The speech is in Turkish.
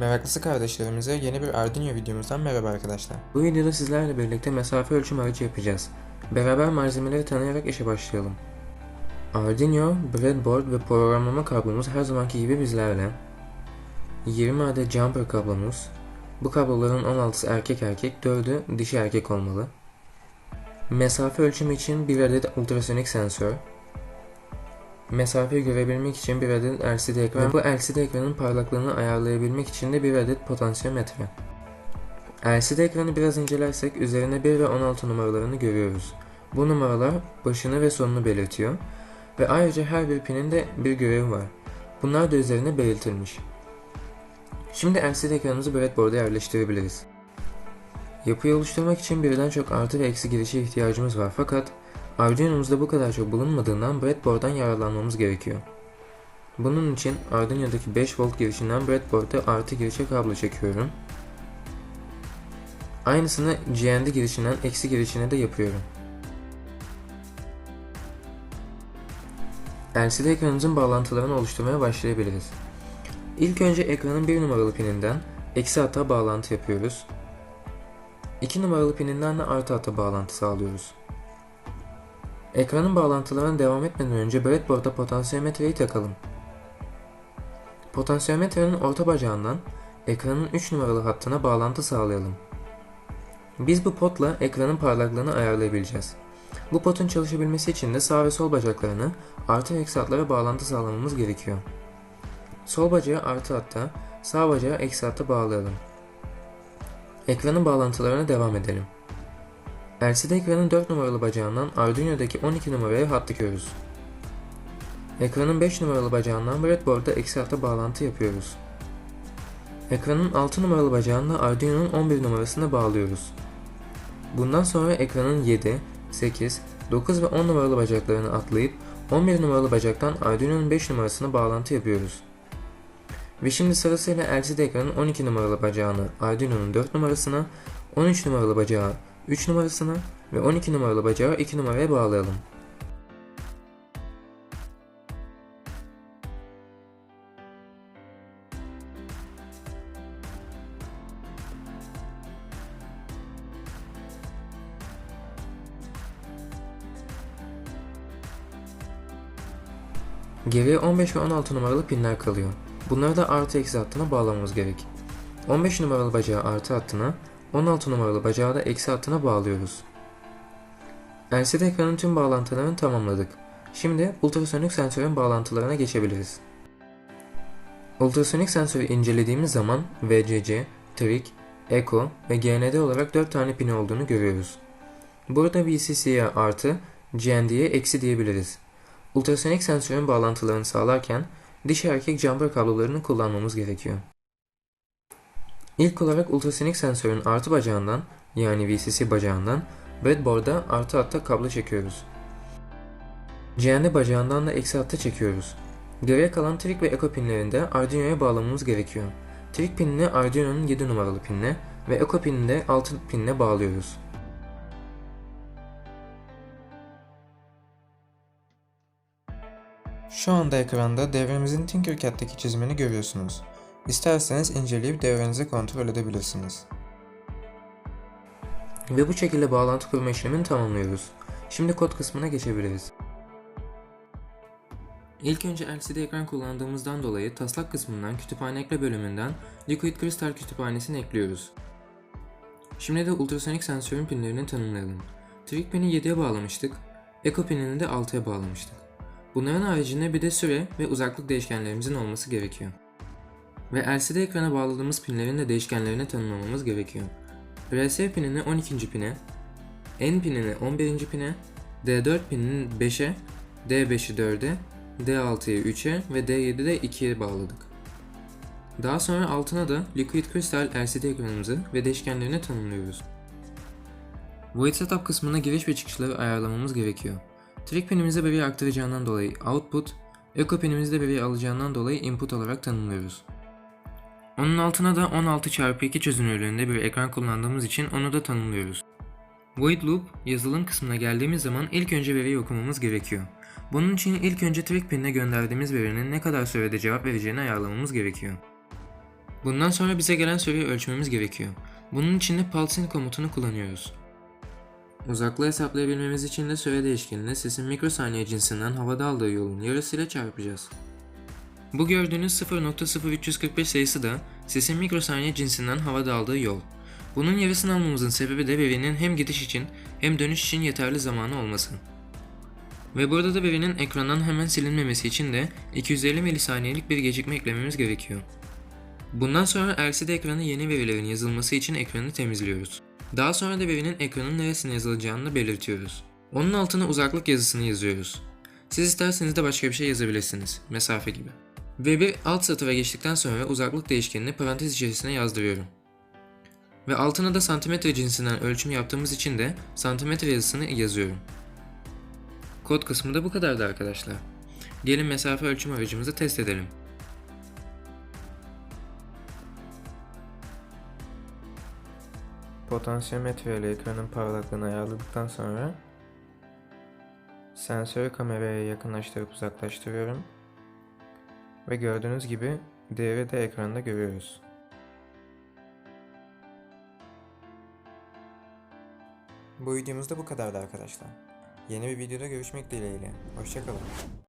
Meraklısı kardeşlerimize yeni bir Arduino videomuzdan merhaba arkadaşlar. Bu videoda sizlerle birlikte mesafe ölçüm aracı yapacağız. Beraber malzemeleri tanıyarak işe başlayalım. Arduino, breadboard ve programlama kablomuz her zamanki gibi bizlerle. 20 adet jumper kablomuz. Bu kabloların 16'sı erkek erkek, 4'ü dişi erkek olmalı. Mesafe ölçümü için bir adet ultrasonik sensör. Mesafeyi görebilmek için bir adet LCD ekran ve bu LCD ekranın parlaklığını ayarlayabilmek için de bir adet potansiyometre. LCD ekranı biraz incelersek üzerine 1 ve 16 numaralarını görüyoruz. Bu numaralar başını ve sonunu belirtiyor ve ayrıca her bir pinin de bir görevi var. Bunlar da üzerine belirtilmiş. Şimdi LCD ekranımızı breadboard'a yerleştirebiliriz. Yapıyı oluşturmak için birden çok artı ve eksi girişe ihtiyacımız var fakat Arduino'muzda bu kadar çok bulunmadığından breadboard'dan yararlanmamız gerekiyor. Bunun için Arduino'daki 5 volt girişinden breadboard'a artı girişe kablo çekiyorum. Aynısını GND girişinden eksi girişine de yapıyorum. LCD ekranımızın bağlantılarını oluşturmaya başlayabiliriz. İlk önce ekranın 1 numaralı pininden eksi hata bağlantı yapıyoruz. 2 numaralı pininden de artı hata bağlantı sağlıyoruz. Ekranın bağlantılarına devam etmeden önce breadboard'a potansiyometreyi takalım. Potansiyometrenin orta bacağından ekranın 3 numaralı hattına bağlantı sağlayalım. Biz bu potla ekranın parlaklığını ayarlayabileceğiz. Bu potun çalışabilmesi için de sağ ve sol bacaklarını artı ve eksi hatlara bağlantı sağlamamız gerekiyor. Sol bacağı artı hatta, sağ bacağı eksi hatta bağlayalım. Ekranın bağlantılarına devam edelim. LCD ekranın 4 numaralı bacağından Arduino'daki 12 numaraya hat dikiyoruz. Ekranın 5 numaralı bacağından breadboard'a eksi hatta bağlantı yapıyoruz. Ekranın 6 numaralı bacağını da Arduino'nun 11 numarasına bağlıyoruz. Bundan sonra ekranın 7, 8, 9 ve 10 numaralı bacaklarını atlayıp 11 numaralı bacaktan Arduino'nun 5 numarasına bağlantı yapıyoruz. Ve şimdi sırasıyla LCD ekranın 12 numaralı bacağını Arduino'nun 4 numarasına, 13 numaralı bacağı 3 numarasına ve 12 numaralı bacağı 2 numaraya bağlayalım. Geriye 15 ve 16 numaralı pinler kalıyor. Bunları da artı eksi hattına bağlamamız gerek. 15 numaralı bacağı artı hattına, 16 numaralı bacağı da eksi hattına bağlıyoruz. LCD ekranın tüm bağlantılarını tamamladık. Şimdi ultrasonik sensörün bağlantılarına geçebiliriz. Ultrasonik sensörü incelediğimiz zaman VCC, TRIG, ECO ve GND olarak 4 tane pini olduğunu görüyoruz. Burada VCC'ye artı, GND'ye eksi diyebiliriz. Ultrasonik sensörün bağlantılarını sağlarken dişi erkek jumper kablolarını kullanmamız gerekiyor. İlk olarak ultrasonik sensörün artı bacağından yani VCC bacağından breadboard'a artı hatta kablo çekiyoruz. GND bacağından da eksi hatta çekiyoruz. Geriye kalan trik ve eko pinlerini de Arduino'ya bağlamamız gerekiyor. Trik pinini Arduino'nun 7 numaralı pinine ve eko pinini de 6 pinine bağlıyoruz. Şu anda ekranda devremizin Tinkercad'deki çizimini görüyorsunuz. İsterseniz inceleyip devrenizi kontrol edebilirsiniz. Ve bu şekilde bağlantı kurma işlemini tamamlıyoruz. Şimdi kod kısmına geçebiliriz. İlk önce LCD ekran kullandığımızdan dolayı taslak kısmından kütüphane ekle bölümünden Liquid Crystal kütüphanesini ekliyoruz. Şimdi de ultrasonik sensörün pinlerini tanımlayalım. Trig pini 7'ye bağlamıştık, Echo pinini de 6'ya bağlamıştık. Bunların haricinde bir de süre ve uzaklık değişkenlerimizin olması gerekiyor. Ve LCD ekrana bağladığımız pinlerin de değişkenlerini tanımlamamız gerekiyor. RS pinini 12. pine, N pinini 11. pine, D4 pinini 5'e, D5'i 4'e, D6'yı 3'e ve D7'i de 2'ye bağladık. Daha sonra altına da Liquid Crystal LCD ekranımızı ve değişkenlerini tanımlıyoruz. Void Setup kısmına giriş ve çıkışları ayarlamamız gerekiyor. Trig pinimize veri aktaracağından dolayı output, Echo pinimizde veri alacağından dolayı input olarak tanımlıyoruz. Onun altına da 16x2 çözünürlüğünde bir ekran kullandığımız için onu da tanımlıyoruz. Void Loop yazılım kısmına geldiğimiz zaman ilk önce veriyi okumamız gerekiyor. Bunun için ilk önce trig gönderdiğimiz verinin ne kadar sürede cevap vereceğini ayarlamamız gerekiyor. Bundan sonra bize gelen süreyi ölçmemiz gerekiyor. Bunun için de pulse in komutunu kullanıyoruz. Uzaklığı hesaplayabilmemiz için de süre değişkenini sesin mikrosaniye cinsinden havada aldığı yolun yarısıyla çarpacağız. Bu gördüğünüz 0.0345 sayısı da sesin mikrosaniye cinsinden havada aldığı yol. Bunun yarısını almamızın sebebi de verinin hem gidiş için hem dönüş için yeterli zamanı olması. Ve burada da verinin ekrandan hemen silinmemesi için de 250 milisaniyelik bir gecikme eklememiz gerekiyor. Bundan sonra LCD ekrana yeni verilerin yazılması için ekranı temizliyoruz. Daha sonra da verinin ekranın neresine yazılacağını belirtiyoruz. Onun altına uzaklık yazısını yazıyoruz. Siz isterseniz de başka bir şey yazabilirsiniz, mesafe gibi. Ve bir alt satıra geçtikten sonra uzaklık değişkenini parantez içerisine yazdırıyorum. Ve altına da santimetre cinsinden ölçüm yaptığımız için de santimetre yazısını yazıyorum. Kod kısmı da bu kadardı arkadaşlar. Gelin mesafe ölçüm aracımızı test edelim. Potansiyometre ile ekranın parlaklığını ayarladıktan sonra sensörü kameraya yakınlaştırıp uzaklaştırıyorum. Ve gördüğünüz gibi değeri de ekranda görüyoruz. Bu videomuz da bu kadardı arkadaşlar. Yeni bir videoda görüşmek dileğiyle. Hoşçakalın.